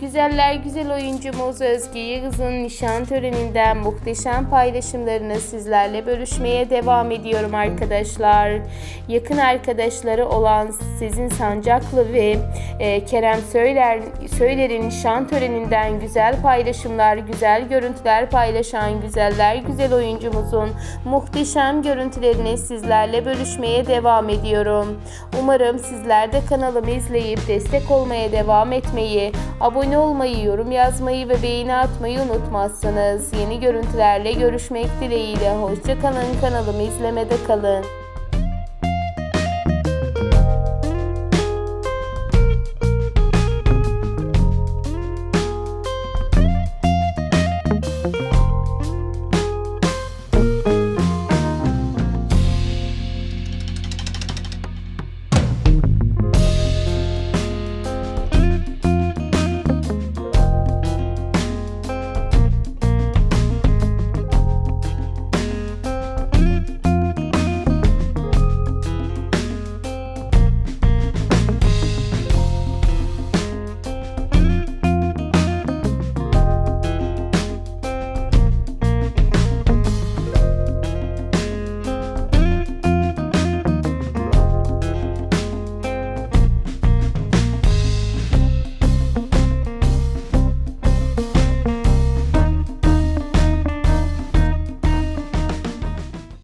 Güzeller güzel oyuncumuz Özge Yıldız'ın nişan töreninden muhteşem paylaşımlarını sizlerle bölüşmeye devam ediyorum arkadaşlar. Yakın arkadaşları olan Sezin Sancaklı ve e, Kerem Söyler Söyler'in nişan töreninden güzel paylaşımlar, güzel görüntüler paylaşan güzeller güzel oyuncumuzun muhteşem görüntülerini sizlerle bölüşmeye devam ediyorum. Umarım sizler de kanalımı izleyip destek olmaya devam etmeyi, abone olmayı, yorum yazmayı ve beğeni atmayı unutmazsınız. Yeni görüntülerle görüşmek dileğiyle. Hoşçakalın kanalımı izlemede kalın.